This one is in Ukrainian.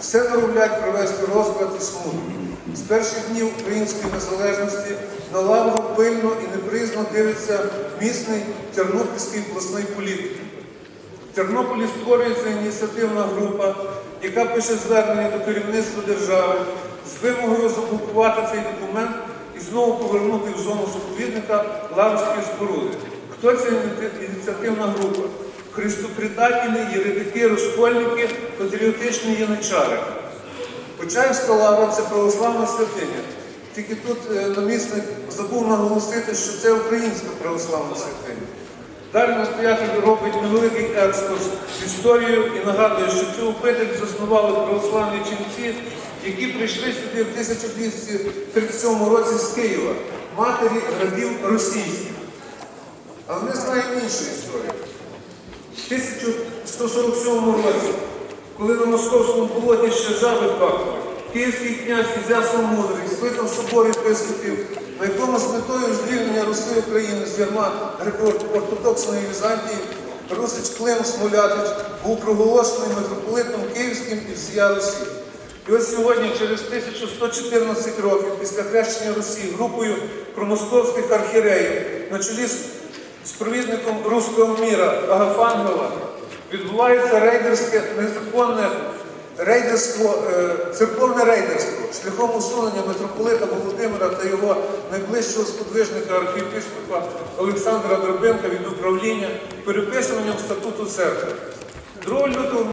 все норовлять провести розбрат і смуток. З перших днів української незалежності на лавру пильно і непризно дивиться місний тернопільський обласний політик. В Тернополі створюється ініціативна група, яка пише звернення до керівництва держави з вимогою заблокувати цей документ і знову повернути в зону заповідника Лаврської споруди. Хто ця ініціативна група? Христопредателі, єретики, розкольники, патріотичні яничари. Почаївська лавра це православна святиня. Тільки тут е, намісник забув наголосити, що це українська православна святиня. Далі настоятель робить невеликий екскурс в історію і нагадує, що цю обитель заснували православні ченці, які прийшли сюди в 1237 році з Києва, матері градів російських. Але ми знаємо іншу історію. В 1147 році, коли на московському болоті ще жаби пахли, київський князь Ізяслав Мудрий скликав собор єпископів, на якому з метою звільнення Руси України з ярма греко-ортодоксної Візантії Русич Клим Смолятич був проголошений митрополитом Київським і всія Росії. І ось сьогодні, через 1114 років після хрещення Росії, групою промосковських архіреїв на чолі з провідником руського міра Агафангова відбувається рейдерське незаконне рейдерство, е, церковне рейдерство шляхом усунення митрополита Володимира та його найближчого сподвижника архієпископа Олександра Дробенка від управління переписуванням статуту церкви. 2 лютого